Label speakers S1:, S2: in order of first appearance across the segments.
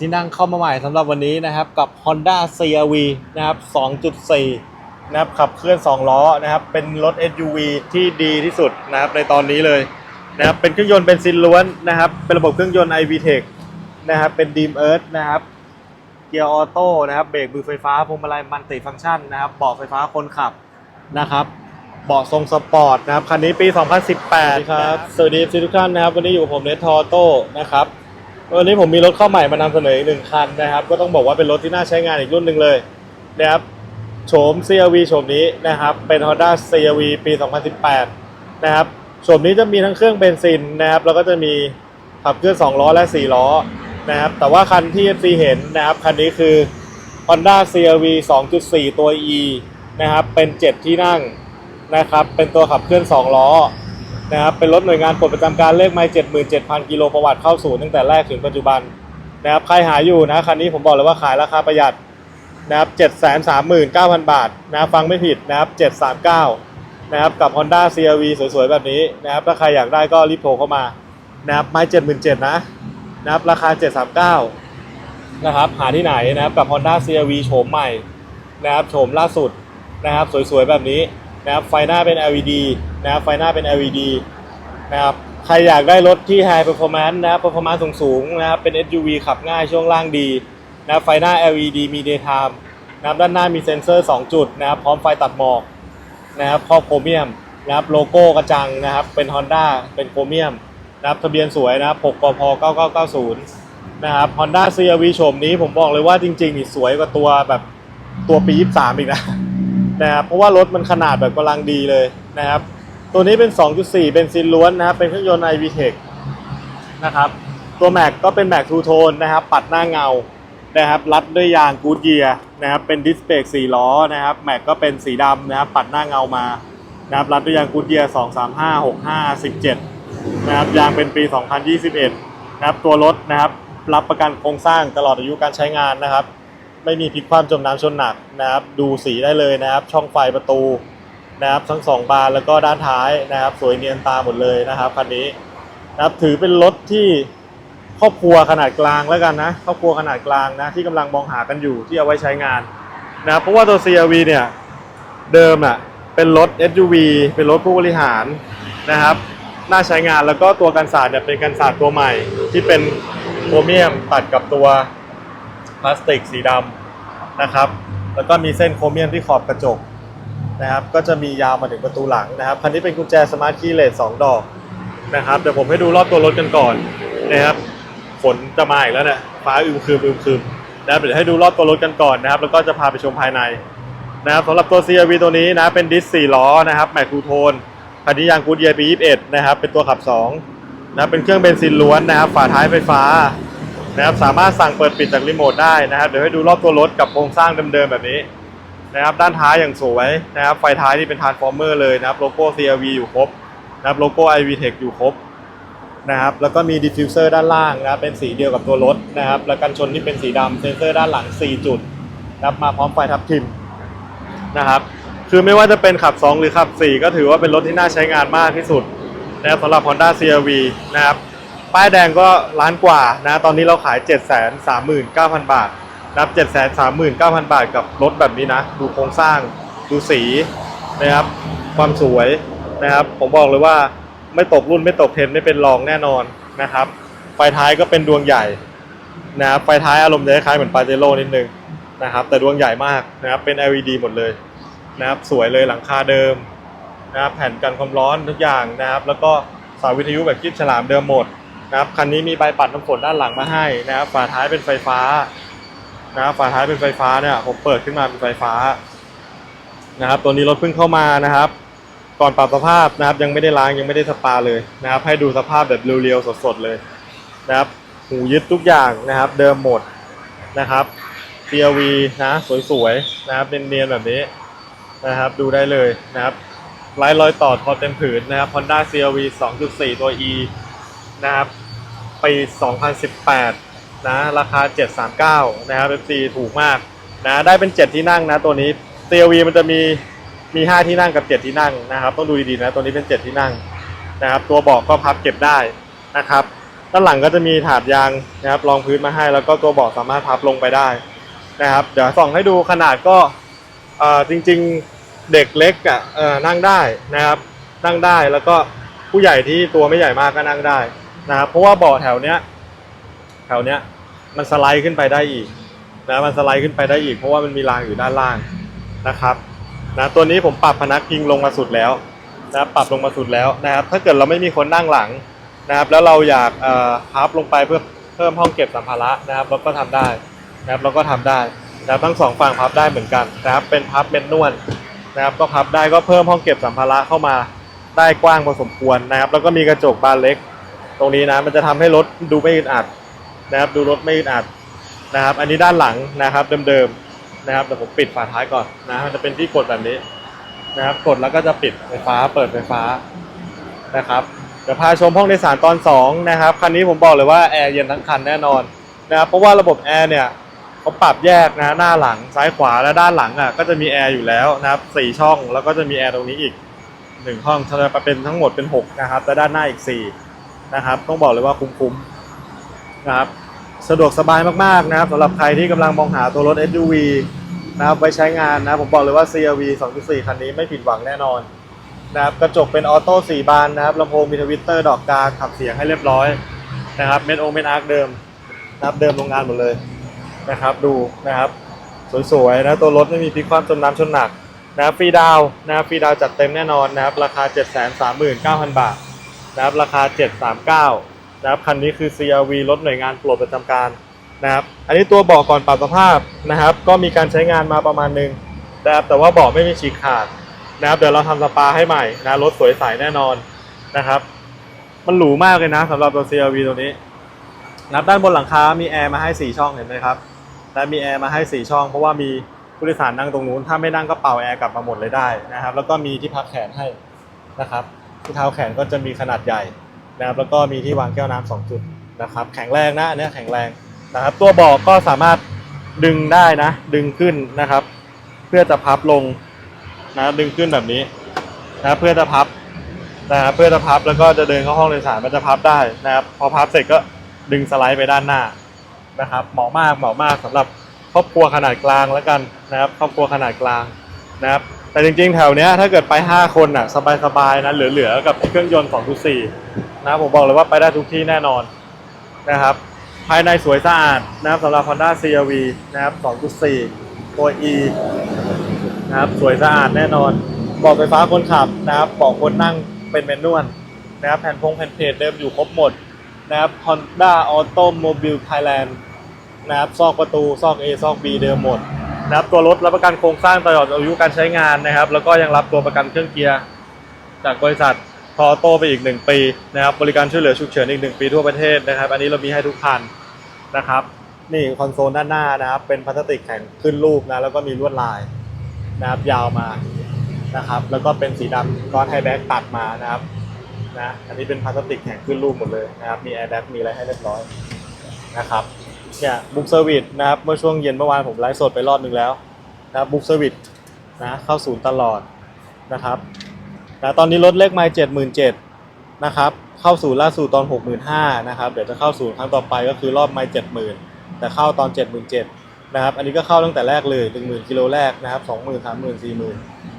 S1: 7ที่นั่งเข้ามาใหม่สำหรับวันนี้นะครับกับ Honda CRV นะครับ 2.4 นะครับขับเคลื่อน 2 ล้อนะครับ เป็นรถ SUV ที่ดีที่สุดนะครับในตอนนี้เลยนะครับเป็นเครื่องยนต์เบนซินล้วนนะครับ เป็นระบบเครื่องยนต์ iVTEC นะครับเป็น Dream Earth นะครับเกียร์ออโต้นะครับเบรกมือไฟฟ้าพวงมาลัยมัลติฟังก์ชันนะครับเบาะไฟฟ้าคนขับนะครับเบาะทรงสปอร์ตนะครับคันนี้ปี 2018 ครับ สวัสดีทุกท่านนะครับ วันนี้อยู่กับผมเนททอโต้นะครับ วันนี้ผมมีรถเข้าใหม่มานำเสนออีกหนึ่งคันนะครับ ก็ต้องบอกว่าเป็นรถที่น่าใช้งานอีกรุ่นหนึ่งเลยนะครับโฉม CRV โฉมนี้นะครับ เป็น Honda CRV ปี 2018 นะครับโฉมนี้จะมีทั้งเครื่องเบนซินนะครับแล้วก็จะมีขับเคลื่อน2ล้อและ 4 ล้อนะครับแต่ว่าคันที่ FC เห็นนะครับคันนี้คือ Honda CRV 2.4 ตัว E นะครับเป็น 7 ที่นั่งนะครับเป็นตัวขับเคลื่อน 2 ล้อ นะครับเป็นรถหน่วยงานปลดประจำการเลขไม่77,000กิโลประวัติเข้าศูนย์ตั้งแต่แรกถึงปัจจุบันนะครับใครหาอยู่นะคันนี้ผมบอกเลยว่าขายราคาประหยัดนะครับ739,000บาทนะฟังไม่ผิดนะครับ739นะครับกับ Honda CRV สวยๆ แบบนี้นะครับถ้าใครอยากได้ก็รีบโทรเข้ามานะครับไม่77,000นะนะครับราคา739นะครับหาที่ไหนนะครับกับ Honda CRV โฉมใหม่นะครับโฉมล่าสุดนะครับสวยๆ แบบนี้ นะครับไฟหน้าเป็น LED นะครับไฟหน้าเป็น LED นะครับใครอยากได้รถที่ High Performance นะครับ Performance สูงๆนะครับเป็น SUV ขับง่ายช่วงล่างดีนะครับไฟหน้า LED มี Daytime นะครับด้านหน้ามีเซ็นเซอร์ 2 จุดนะครับพร้อมไฟตัดหมอกนะครับครอบโครเมียมนะครับโลโก้กระจังนะครับเป็น Honda เป็นโครเมียมนะครับทะเบียนสวยนะครับ6กพ9990นะครับ Honda CRV โฉมนี้ผมบอกเลยว่าจริงๆ สวยกว่าตัวแบบตัวปี 23 อีกนะ นะครับเพราะว่ารถมันขนาดแบบกำลังดีเลยนะครับ ตัวนี้เป็น 2.4เป็นซินล้วนนะครับ เป็นเครื่องยนต์ iVTEC นะครับ ตัวแม็กก็เป็นแม็กทูโทนนะครับ ปัดหน้าเงานะครับรัดด้วยยางกูดเยียนะครับ เป็นดิสเบรก4ล้อนะครับ แม็กก็เป็นสีดำนะครับ ปัดหน้าเงามานะครับ รัดด้วยยางกูดเยีย2 3 5 6 5 17 นะครับ ยางเป็นปี 2021 นะครับ ตัวรถนะครับ รับประกันโครงสร้างตลอดอายุการใช้งานนะครับ ไม่มีพลิกคว่ำจมน้ำชนหนักนะครับ ดูสีได้เลยนะครับ ช่องไฟประตูนะครับทั้งสองบานแล้วก็ด้านท้ายนะครับ สวยเนียนตาหมดเลยนะครับคันนี้นะครับถือเป็นรถที่ครอบครัวขนาดกลางแล้วกันนะครอบครัวขนาดกลางนะที่กำลังมองหากันอยู่ที่เอาไว้ใช้งานนะครับเพราะว่าตัว CRV เนี่ยเดิมอะเป็นรถ SUV เป็นรถผู้บริหารนะครับน่าใช้งานแล้วก็ตัวกันศาสตร์เนี่ยเป็นกันศาสตร์ตัวใหม่ที่เป็นโครเมียมตัดกับตัว พลาสติกสีดำนะครับ แล้วก็มีเส้นโครเมียมที่ขอบกระจกนะครับ ก็จะมียาวมาถึงประตูหลังนะครับ คันนี้เป็นกุญแจสมาร์ทคีย์เลสสองดอกนะครับ เดี๋ยวผมให้ดูรอบตัวรถกันก่อนนะครับ ฝนจะมาอีกแล้วเนี่ยฟ้าอึมครึมอึมครึมนะครับเดี๋ยวให้ดูรอบตัวรถกันก่อนนะครับ แล้วก็จะพาไปชมภายในนะครับสำหรับตัว CRV ตัวนี้นะ เป็นดิส4ล้อนะครับ แม็กทูโทนคันนี้ยางกูดเยียปี 21 นะครับ เป็นตัวขับ2นะ เป็นเครื่องเบนซินล้วนนะครับ ฝาท้ายไฟฟ้า นะครับสามารถสั่งเปิดปิดจากรีโมทได้นะครับเดี๋ยวให้ดูรอบตัวรถกับโครงสร้างเดิมๆแบบนี้นะครับด้านท้ายอย่างสวยนะครับไฟท้ายที่เป็นทานส์ฟอร์เมอร์เลยนะครับโลโก้ CRV อยู่ครบนะครับโลโก้ iVTEC อยู่ครบนะครับแล้วก็มีดิฟฟิวเซอร์ด้านล่างนะครับเป็นสีเดียวกับตัวรถนะครับแล้วกันชนที่เป็นสีดำเซนเซอร์ด้านหลัง 4 จุดนะครับมาพร้อมไฟทับทิมนะครับคือไม่ว่าจะเป็นขับ 2 หรือขับ 4 ก็ถือว่าเป็นรถที่น่าใช้งานมากที่สุดนะครับสำหรับ Honda CRV นะครับ ป้ายแดงก็ล้านกว่านะตอนนี้เราขาย 7 3 9 0 0 0 บาทนะครับ7 3 9 0 0 0 บาทกับรถแบบนี้นะ ดูโครงสร้างดูสีนะครับ ความสวยนะครับ ผมบอกเลยว่าไม่ตกรุ่นไม่ตกเทรนไม่เป็นรองแน่นอนนะครับ ไฟท้ายก็เป็นดวงใหญ่นะครับไฟท้ายอารมณ์จะคล้ายเหมือนปาเจโร่นิดนึงนะครับ แต่ดวงใหญ่มากนะครับเป็น LED หมดเลยนะครับ สวยเลยหลังคาเดิมนะครับแผ่นกันความร้อนทุกอย่างนะครับ แล้วก็สาวิทยุแบบกิ๊บฉลามเดิมหมด นะครับคันนี้มีใบปัดน้ำฝนด้านหลังมาให้นะครับฝาท้ายเป็นไฟฟ้านะครับฝาท้ายเป็นไฟฟ้าเนี่ยผมเปิดขึ้นมาเป็นไฟฟ้านะครับตัวนี้รถเพิ่งเข้ามานะครับ ก่อนปรับสภาพนะครับยังไม่ได้ล้างยังไม่ได้สปาเลยนะครับ ให้ดูสภาพแบบเรียวๆสดๆเลยนะครับหูยึดทุกอย่างนะครับ เดิมหมดนะครับ CRV นะสวยๆนะครับเนียนๆแบบนี้นะครับดูได้เลยนะครับไร้รอยต่อทอเต็มผืนนะครับ Honda CRV 2.4 ตัว E นะครับ ปี 2018 นะ ราคา 739 นะครับ FC ถูกมากนะ ได้เป็น 7 ที่นั่งนะตัวนี้ CRV มันจะมีมี 5 ที่นั่งกับ 7 ที่นั่งนะครับ ต้องดูดีๆนะ ตัวนี้เป็น 7 ที่นั่งนะครับ ตัวเบอกก็พับเก็บได้นะครับ ด้านหลังก็จะมีถาดยางนะครับรองพื้นมาให้ แล้วก็ตัวเบาะสามารถพับลงไปได้นะครับ เดี๋ยวส่องให้ดูขนาดก็เออจริงๆเด็กเล็กอะนั่งได้นะครับ นั่งได้แล้วก็ผู้ใหญ่ที่ตัวไม่ใหญ่มากก็นั่งได้ นะครับเพราะว่าเบาะแถวเนี้ยแถวเนี้ยมันสไลด์ขึ้นไปได้อีกนะมันสไลด์ขึ้นไปได้อีกเพราะว่ามันมีรางอยู่ด้านล่างนะครับนะตัวนี้ผมปรับพนักพิงลงมาสุดแล้วนะปรับลงมาสุดแล้วนะครับ ถ้าเกิดเราไม่มีคนนั่งหลังนะครับ แล้วเราอยากพับลงไปเพื่อเพิ่มห้องเก็บสัมภาระนะครับเราก็ทำได้นะครับเราก็ทำได้นะครับทั้งสองฝั่งพับได้เหมือนกันนะครับ เป็นพับเมนนวลนะครับ ก็พับได้ก็เพิ่มห้องเก็บสัมภาระเข้ามาได้กว้างพอสมควรนะครับ แล้วก็มีกระจกบานเล็ก ตรงนี้นะมันจะทำให้รถดูไม่อึดอัดนะครับ ดูรถไม่อึดอัดนะครับ อันนี้ด้านหลังนะครับเดิมๆนะครับเดี๋ยวผมปิดฝาท้ายก่อนนะมันจะเป็นที่กดแบบนี้นะครับ กดแล้วก็จะปิดไฟฟ้าเปิดไฟฟ้านะครับเดี๋ยวพาชมห้องโดยสารตอน2นะครับคันนี้ผมบอกเลยว่าแอร์เย็นทั้งคันแน่นอนนะครับเพราะว่าระบบแอร์เนี่ยเขาปรับแยกนะหน้าหลังซ้ายขวาและด้านหลังอะก็จะมีแอร์อยู่แล้วนะครับสี่ช่องแล้วก็จะมีแอร์ตรงนี้อีกหนึ่งห้องจะเป็นทั้งหมดเป็นหกนะครับและด้านหน้าอีกสี่ นะครับ ต้องบอกเลยว่าคุ้มๆนะครับ สะดวกสบายมากๆนะครับสำหรับใครที่กำลังมองหาตัวรถ SUV นะครับไว้ใช้งานนะผมบอกเลยว่า CRV 2.4 คันนี้ไม่ผิดหวังแน่นอนนะครับกระจกเป็นออโต้4บานนะครับลำโพงมีทวิตเตอร์ดอกกาขับเสียงให้เรียบร้อยนะครับเมดโอเมนอาร์คเดิมนะครับเดิมโรงงานหมดเลยนะครับ ดูนะครับ สวยๆนะตัวรถไม่มีพลิกคว่ำจมน้ำชนหนักนะครับฟรีดาวนะครับฟรีดาวจัดเต็มแน่นอนนะครับ ราคา 739,000 บาท นะครับราคา 739นะครับคันนี้คือ CRV รถหน่วยงานโปรดประจำการนะครับอันนี้ตัวเบาะก่อนปรับสภาพนะครับ ก็มีการใช้งานมาประมาณหนึงนะครับแต่ว่าเบาะไม่มีฉีกขาดนะครับเดี๋ยวเราทำสปาให้ใหม่นะรถสวยใสแน่นอนนะครับ มันหรูมากเลยนะสำหรับตัว CRV ตัวนี้นะครับด้านบนหลังคา มีแอร์มาให้ 4 ช่องเห็นไหมครับและมีแอร์มาให้ 4 ช่อง เพราะว่ามีผู้โดยสารนั่งตรงนู้น ถ้าไม่นั่งก็เป่าแอร์กลับมาหมดเลยได้นะครับ แล้วก็มีที่พักแขนให้นะครับ ที่เท้าแขนก็จะมีขนาดใหญ่นะครับแล้วก็มีที่วางแก้วน้ำสองจุดนะครับ แข็งแรงนะอันเนี้ยแข็งแรงนะครับ ตัวเบอกก็สามารถดึงได้นะ ดึงขึ้นนะครับ เพื่อจะพับลงนะดึงขึ้นแบบนี้นะเพื่อจะพับนะครับเพื่อจะพับแล้วก็จะเดินเข้าห้องโดยสารมันจะพับได้นะครับ พอพับเสร็จก็ดึงสไลด์ไปด้านหน้านะครับ เหมาะมากเหมาะมากสำหรับครอบครัวขนาดกลางแล้วกันนะครับ ครอบครัวขนาดกลางนะครับ แต่จริงๆ แถวเนี้ยถ้าเกิดไป 5 คนอะสบายๆนะเหลือๆ กับเครื่องยนต์2.4นะผมบอกเลยว่าไปได้ทุกที่แน่นอนนะครับ ภายในสวยสะอาดนะครับสำหรับ Honda CRV นะครับ2.4 ตัว E นะครับสวยสะอาดแน่นอนเบอกไฟฟ้าคนขับนะครับเบอกคนนั่งเป็นแมนนวลนะครับแผ่นพงแผ่นเพจเดิมอยู่ครบหมดนะครับ Honda Automobile Thailand นะครับซอกประตูซอก A ซอก B เดิมหมด นะครับตัวรถรับประกันโครงสร้างตลอดอายุการใช้งานนะครับ แล้วก็ยังรับตัวประกันเครื่องเกียร์จากบริษัททอโต้ไปอีก 1 ปีนะครับ บริการช่วยเหลือฉุกเฉินอีก 1 ปีทั่วประเทศนะครับ อันนี้เรามีให้ทุกคันนะครับ นี่คอนโซลด้านหน้านะครับ เป็นพลาสติกแข็งขึ้นรูปนะแล้วก็มีลวดลายนะครับยาวมานะครับ แล้วก็เป็นสีดำก้อนไฮแบ็กตัดมานะครับนะอันนี้เป็นพลาสติกแข็งขึ้นรูปหมดเลยนะครับ มีแอร์แบ็กมีอะไรให้เรียบร้อยนะครับ เนี่ยบุ๊กเซอร์วิสนะครับเมื่อช่วงเย็นเมื่อวานผมไลฟ์สดไปรอบหนึ่งแล้วนะครับบุ๊กเซอร์วิสนะเข้าศูนย์ตลอดนะครับนะตอนนี้รถเลขไมล์เจ็ดหมื่นเจ็ดนะครับเข้าสู่ล่าสู่ตอนหกหมื่นห้านะครับเดี๋ยวจะเข้าสู่ครั้งต่อไปก็คือรอบไมล์เจ็ดหมื่นแต่เข้าตอนเจ็ดหมื่นเจ็ดนะครับอันนี้ก็เข้าตั้งแต่แรกเลยหนึ่งหมื่นกิโลแรกนะครับสองหมื่นสามหมื่นสี่หมื่น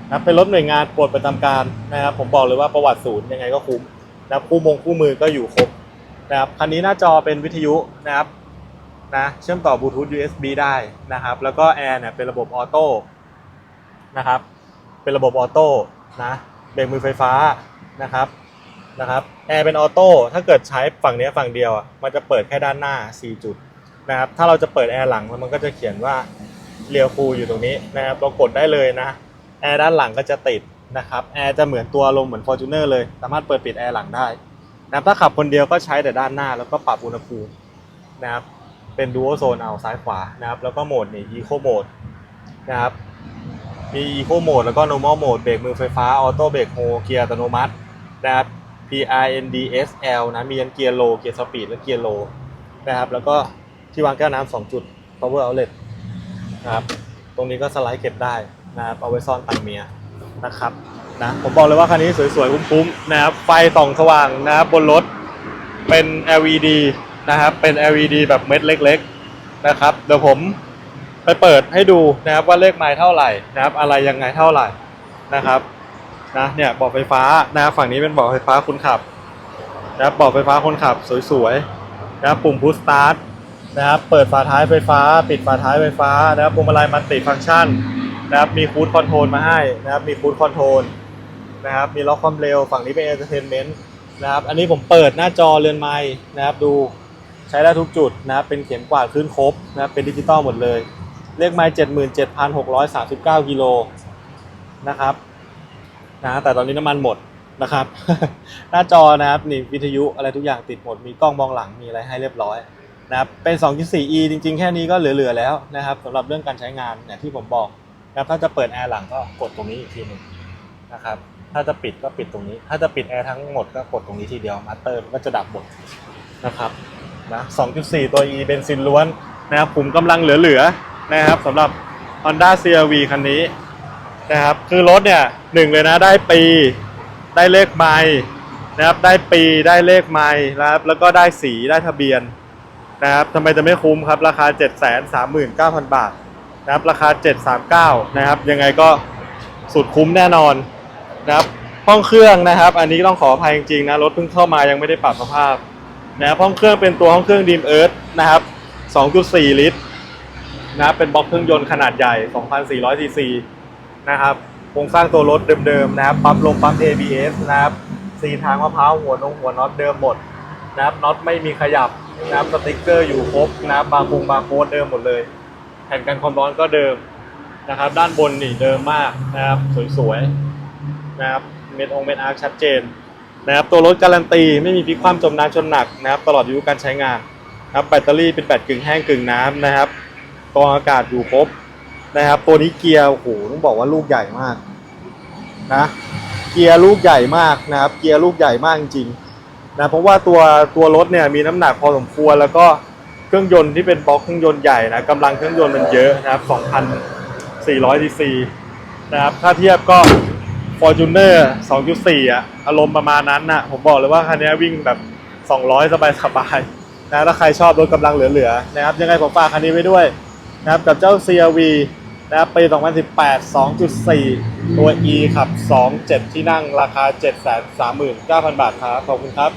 S1: นะครับเป็นรถหน่วยงานโปรดประจำการนะครับผมบอกเลยว่าประวัติศูนย์ยังไงก็คุ้มนะครับคู่มงคู่มือก็อยู่ครบนะครับคันนี้หน้าจอเป็นวิทยุนะครับ นะเชื่อมต่อบลูทูธ USB ได้นะครับ แล้วก็แอร์เนี่ยเป็นระบบออโต้นะครับ เป็นระบบออโต้นะเบรกมือไฟฟ้านะครับนะครับแอร์เป็นออโต้ถ้าเกิดใช้ฝั่งนี้ฝั่งเดียว มันจะเปิดแค่ด้านหน้า 4 จุดนะครับถ้าเราจะเปิดแอร์หลังมันก็จะเขียนว่าเรียวคูอยู่ตรงนี้นะครับเรากดได้เลยนะแอร์ด้านหลังก็จะติดนะครับแอร์จะเหมือนตัวลมเหมือน Fortuner เลย สามารถเปิดปิดแอร์หลังได้นะครับถ้าขับคนเดียวก็ใช้แต่ด้านหน้าแล้วก็ปรับอุณหภูมินะครับ เป็น Dual Zone เอาซ้ายขวานะครับ แล้วก็โหมดนี่ Eco Mode นะครับมี Eco Mode แล้วก็ Normal Mode เบรกมือไฟฟ้า Auto Brake Hold เกียร์อัตโนมัตินะครับ PRNDSL นะมียันเกียร์โลเกียร์สปีดและเกียร์โลนะครับ แล้วก็ที่วางแก้วน้ำสองจุด power outlet นะครับ ตรงนี้ก็สไลด์เก็บได้นะครับ เอาไว้ซ่อนตังเมียนะครับนะผมบอกเลยว่าคันนี้สวยๆ คุ้มๆนะครับ ไฟส่องสว่างนะครับบนรถเป็น LED นะครับเป็น LED แบบเม็ดเล็กๆนะครับเดี๋ยวผมไปเปิดให้ดูนะครับว่าเลขไม้เท่าไหร่นะครับ อะไรยังไงเท่าไหร่นะครับนะเนี่ยบาะไฟฟ้านะครับฝั่งนี้เป็นบาะไฟฟ้าคนขับนะครับบาะไฟฟ้าคนขับสวยๆนะครับปุ่มพุชสตาร์ทนะครับเปิดฝาท้ายไฟฟ้า ปิดฝาท้ายไฟฟ้านะครับพวงมาลัยมัลติฟังก์ชันนะครับมีคูดคอนโทรลมาให้นะครับมีคูดคอนโทรลนะครับมีล็อกความเร็วฝั่งนี้เป็น entertainment นะครับอันนี้ผมเปิดหน้าจอเรือนไม้นะครับดู ใช้ได้ทุกจุดนะครับเป็นเข็มกวาดขึ้นครบนะครับเป็นดิจิตอลหมดเลย เลขไม้เจ็ดหมื่นเจ็ดพันหกร้อยสามสิบเก้ากิโลนะครับนะแต่ตอนนี้น้ำมันหมดนะครับ หน้าจอนะครับนี่วิทยุอะไรทุกอย่างติดหมด มีกล้องมองหลังมีอะไรให้เรียบร้อยนะครับเป็น 2.4e จริง ๆ แค่นี้ก็เหลือ ๆ แล้วนะครับสำหรับเรื่องการใช้งานอย่างที่ผมบอกนะครับถ้าจะเปิดแอร์หลังก็กดตรงนี้อีกทีหนึ่งนะครับถ้าจะปิดก็ปิดตรงนี้ ถ้าจะปิดแอร์ทั้งหมดก็กดตรงนี้ทีเดียวมาสเตอร์มันก็จะดับหมดนะครับ นะ2.4 ตัว E เบนซินล้วนนะครับผมกำลังเหลือๆนะครับสำหรับ Honda CR-V คันนี้นะครับคือรถเนี่ยหนึ่งเลยนะได้ปีได้เลขไมล์นะครับได้ปีได้เลขไมล์นะครับแล้วก็ได้สีได้ทะเบียนนะครับทำไมจะไม่คุ้มครับ ราคา 739,000 บาทนะครับราคา 739 นะครับ ยังไงก็สุดคุ้มแน่นอนนะครับห้องเครื่องนะครับ อันนี้ต้องขออภัยจริงๆนะรถเพิ่งเข้ามายังไม่ได้ปรับสภาพ นะครับห้องเครื่องเป็นตัวห้องเครื่องดีมเอิร์ธนะครับ 2.4 ลิตรนะครับเป็นบล็อกเครื่องยนต์ขนาดใหญ่ 2,400 ซีซีนะครับโครงสร้างตัวรถเดิมๆนะครับปั๊มลงปั๊ม ABS นะครับสีทางมะพร้าวหัวนงหัวน็อตเดิมหมดนะครับน็อตไม่มีขยับนะครับสติ๊กเกอร์อยู่ครบนะครับบาร์คงบาร์โค้ดเดิมหมดเลย แผ่นกันความร้อนก็เดิมนะครับ ด้านบนนี่เดิมมากนะครับสวยๆนะครับเม็ดองเม็ดอาร์คชัดเจน นะครับตัวรถการันตีไม่มีพลิกคว่ำจมน้ำชนหนักนะครับตลอดอายุการใช้งานนะครับแบตเตอรี่เป็นแบตกึ่งแห้งกึ่งน้ำนะครับกองอากาศอยู่ครบนะครับตัวนี้เกียร์โอ้โหต้องบอกว่าลูกใหญ่มากนะเกียร์ลูกใหญ่มากนะครับเกียร์ลูกใหญ่มากจริงๆนะเพราะว่าตัวตัวรถเนี่ยมีน้ำหนักพอสมควรแล้วก็เครื่องยนต์ที่เป็นบล็อกเครื่องยนต์ใหญ่นะกำลังเครื่องยนต์มันเยอะนะครับ2,400ซีซีนะครับถ้าเทียบก็ Fortuner 2.4 อะ อารมณ์ประมาณนั้นน่ะ ผมบอกเลยว่าคันนี้วิ่งแบบ 200 สบายสบายนะถ้าใครชอบรถกำลังเหลือๆนะครับยังไงผมฝากคันนี้ไว้ด้วยนะครับกับเจ้า CRV นะครับปี 2018 2.4 ตัว E ขับ 2 7 ที่นั่งราคา 739,000 บาทครับ ขอบคุณครับ